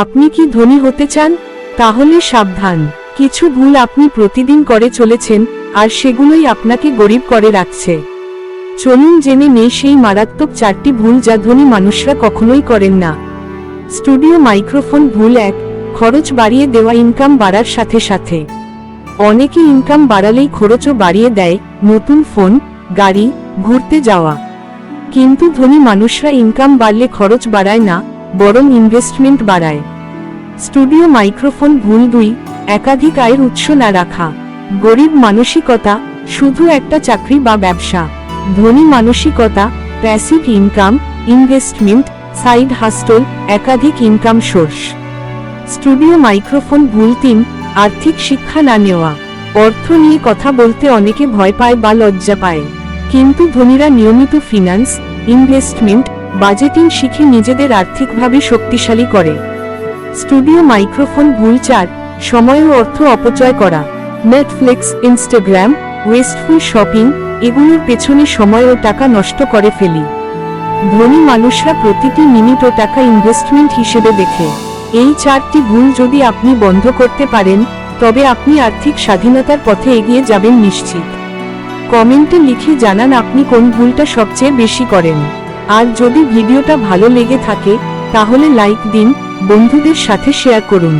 আপনি কি ধনী হতে চান? তাহলে সাবধান। কিছু ভুল আপনি প্রতিদিন করে চলেছেন, আর সেগুলোই আপনাকে গরিব করে রাখছে। চলুন জেনে নেই সেই মারাত্মক চারটি ভুল যা ধনী মানুষরা কখনোই করেন না। স্টুডিও মাইক্রোফোন ভুল এক, খরচ বাড়িয়ে দেওয়া ইনকাম বাড়ার সাথে সাথে। অনেকে ইনকাম বাড়ালেই খরচও বাড়িয়ে দেয়, নতুন ফোন গাড়ি, ঘুরতে যাওয়া। কিন্তু ধনী মানুষরা ইনকাম বাড়লে খরচ বাড়ায় না বরং ইনভেস্টমেন্ট বাড়ায়। স্টুডিও মাইক্রোফোন ভুল দুই, একাধিক আয়ের উৎস না রাখা। গরিব মানসিকতা শুধু একটা চাকরি বা ব্যবসা। ধনী মানসিকতা passive income investment side hustle একাধিক ইনকাম সোর্স স্টুডিও মাইক্রোফোন ভুল তিন, আর্থিক শিক্ষা না নেওয়া। অর্থ নিয়ে কথা বলতে অনেকে ভয় পায় বা লজ্জা পায়। কিন্তু ধনীরা নিয়মিত ফিনান্স ইনভেস্টমেন্ট বাজেটিং শিখে নিজেদের আর্থিকভাবে শক্তিশালী করে। স্টুডিও মাইক্রোফোন ভুল চার, সময় ও অর্থ অপচয় করা। নেটফ্লিক্স ইনস্টাগ্রাম ওয়েস্টফুল শপিং এগুলোর পেছনে সময় ও টাকা নষ্ট করে ফেলি। ধনী মানুষরা প্রতিটি মিনিট ও টাকা ইনভেস্টমেন্ট হিসেবে দেখে। এই চারটি ভুল যদি আপনি বন্ধ করতে পারেন, তবে আপনি আর্থিক স্বাধীনতার পথে এগিয়ে যাবেন নিশ্চিত। কমেন্টে লিখে জানান আপনি কোন ভুলটা সবচেয়ে বেশি করেন। আর যদি ভিডিওটা ভালো লেগে থাকে তাহলে লাইক দিন বন্ধুদের সাথে শেয়ার করুন।